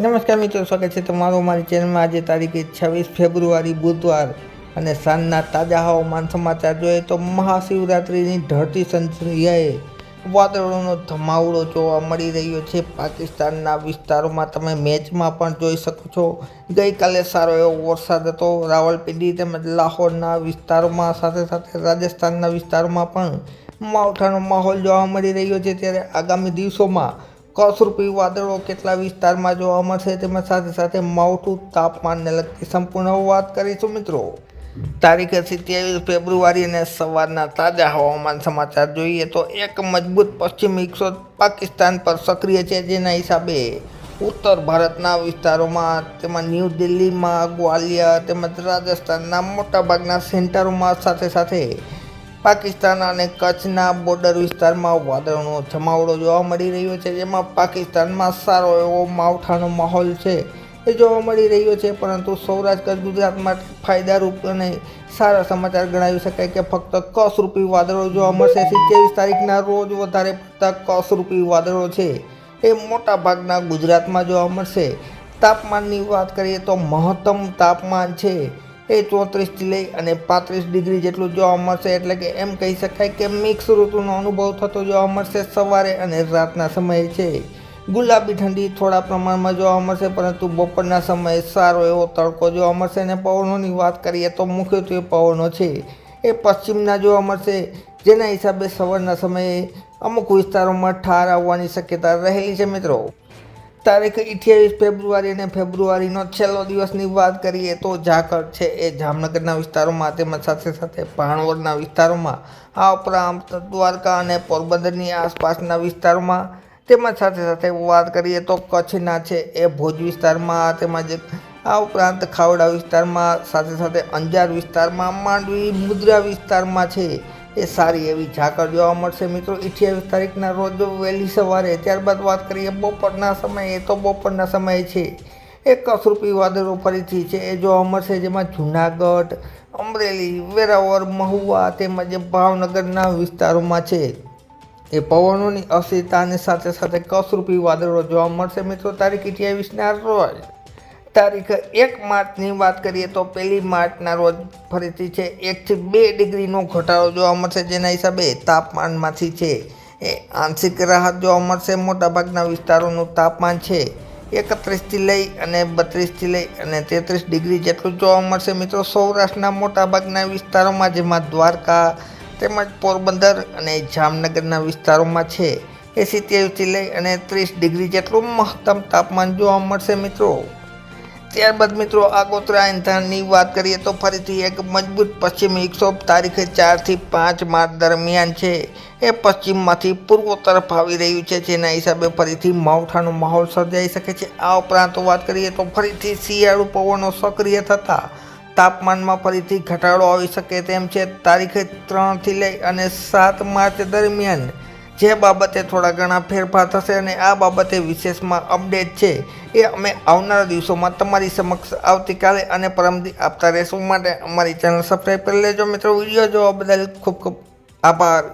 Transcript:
નમસ્કાર મિત્રો, સ્વાગત છે તમારું મારી ચેનલમાં. આજે તારીખે છવ્વીસ ફેબ્રુઆરી, બુધવાર. અને સાંજના તાજા હવામાન સમાચાર જોઈએ તો મહાશિવરાત્રિની ઢળતી સંધ્યાએ વાદળોનો ધમાવડો જોવા મળી રહ્યો છે. પાકિસ્તાનના વિસ્તારોમાં તમે મેચમાં પણ જોઈ શકો છો. ગઈકાલે સારો એવો વરસાદ હતો. રાવલપિંડી તેમજ લાહોરના વિસ્તારોમાં સાથે સાથે રાજસ્થાનના વિસ્તારોમાં પણ માવઠાનો માહોલ જોવા મળી રહ્યો છે. ત્યારે આગામી દિવસોમાં કસરૂપી વાદળો કેટલા વિસ્તારમાં જોવા મળશે તેમાં સાથે સાથે માવઠું તાપમાનને લગતી સંપૂર્ણ વાત કરીશું મિત્રો. તારીખ સિત્યાવીસ ફેબ્રુઆરી અને સવારના તાજા હવામાન સમાચાર જોઈએ તો એક મજબૂત પશ્ચિમ વિક્ષોભ પાકિસ્તાન પર સક્રિય છે જેના હિસાબે ઉત્તર ભારતના વિસ્તારોમાં તેમાં ન્યૂ દિલ્હીમાં ગ્વાલિયર તેમજ રાજસ્થાનના મોટાભાગના સેન્ટરોમાં સાથે સાથે પાકિસ્તાન અને કચ્છના બોર્ડર વિસ્તારમાં વાદળનો જમાવડો જોવા મળી રહ્યો છે. જેમાં પાકિસ્તાનમાં સારો એવો માવઠાનો માહોલ છે એ જોવા મળી રહ્યો છે. પરંતુ સૌરાષ્ટ્ર કચ્છ ગુજરાતમાં ફાયદારૂપ અને સારા સમાચાર ગણાવી શકાય કે ફક્ત કસરૂપી વાદળો જોવા મળશે. સિત્યાવીસ તારીખના રોજ વધારે પડતા કસરૂપી વાદળો છે એ મોટા ભાગના ગુજરાતમાં જોવા મળશે. તાપમાનની વાત કરીએ તો મહત્તમ તાપમાન છે એ ચોત્રીસથી લઈ અને પાંત્રીસ ડિગ્રી જેટલું જોવા મળશે એટલે કે એમ કહી શકાય કે મિક્સ ઋતુનો અનુભવ થતો જોવા મળશે સવારે અને રાતના સમયે છે. ગુલાબી ઠંડી થોડા પ્રમાણમાં જોવા મળશે, પરંતુ બપોરના સમયે સારો એવો તડકો જોવા મળશે અને પવનોની વાત કરીએ તો મુખ્યત્વે પવનો છે. એ પશ્ચિમના જોવા મળશે, જેના હિસાબે સવારના સમયે અમુક વિસ્તારોમાં ઠાર આવવાની શક્યતા રહેલી છે મિત્રો. તારીખ અઠ્યાવીસ ફેબ્રુઆરી અને ફેબ્રુઆરીનો છેલ્લો દિવસની વાત કરીએ તો ઝાકળ છે એ જામનગરના વિસ્તારોમાં તેમજ સાથે સાથે ભાણવડના વિસ્તારોમાં, આ ઉપરાંત દ્વારકા અને પોરબંદરની આસપાસના વિસ્તારોમાં તેમજ સાથે સાથે વાત કરીએ તો કચ્છના છે એ ભુજ વિસ્તારમાં તેમજ આ ઉપરાંત ખાવડા વિસ્તારમાં, સાથે સાથે અંજાર વિસ્તારમાં, માંડવી, મુદ્રા વિસ્તારમાં છે. એ સારી એવી ઝાકળ જોવા મળશે મિત્રો. અઠ્યાવીસ તારીખના રોજ વહેલી સવારે ત્યારબાદ વાત કરીએ બપોરના સમયે. તો બપોરના સમયે છે. એ કસરૂપી વાદળો ફરીથી છે. એ જોવા મળશે જેમાં જૂનાગઢ, અમરેલી, વેરાવળ, મહુવા તેમજ ભાવનગરના વિસ્તારોમાં છે. એ પવનોની અસ્થિરતાની સાથે સાથે કસરૂપી વાદળો જોવા મળશે મિત્રો. તારીખ અઠ્યાવીસના રોજ. તારીખ એક માર્ચની વાત કરીએ તો પહેલી માર્ચના રોજ ફરીથી છે, એકથી બે ડિગ્રીનો ઘટાડો જોવા મળશે, જેના હિસાબે તાપમાનમાંથી છે એ આંશિક રાહત જોવા મળશે. મોટાભાગના વિસ્તારોનું તાપમાન છે એકત્રીસથી લઈ અને બત્રીસથી લઈ અને તેત્રીસ ડિગ્રી જેટલું જોવા મળશે. મિત્રો, સૌરાષ્ટ્રના મોટાભાગના વિસ્તારોમાં, જેમાં દ્વારકા તેમજ પોરબંદર અને જામનગરના વિસ્તારોમાં છે, એ સિત્યાવીસથી લઈ અને ત્રીસ ડિગ્રી જેટલું મહત્તમ તાપમાન જોવા મળશે. મિત્રો ત્યારબાદ મિત્રો આગોતરા ઇંધણની વાત કરીએ તો ફરીથી એક મજબૂત પશ્ચિમ વિક્ષોભ તારીખે ચારથી પાંચ માર્ચ દરમિયાન છે. એ પશ્ચિમમાંથી પૂર્વ તરફ આવી રહ્યું છે, જેના હિસાબે ફરીથી માવઠાનો માહોલ સર્જાઈ શકે છે. આ ઉપરાંત વાત કરીએ તો ફરીથી શિયાળુ પવનો સક્રિય થતાં તાપમાનમાં ફરીથી ઘટાડો આવી શકે તેમ છે. તારીખે ત્રણથી લઈ અને સાત માર્ચ દરમિયાન જે બાબતે થોડા ઘણા ફેરફાર થશે અને આ બાબતે વિશેષમાં અપડેટ છે, એ અમે આવનારા દિવસોમાં તમારી સમક્ષ આવતીકાલે અને પરમદી આપતા રહેશું. માટે અમારી ચેનલ સબસ્ક્રાઈબ કરી લેજો મિત્રો. વીડિયો જોવા બદલ ખૂબ ખૂબ આભાર.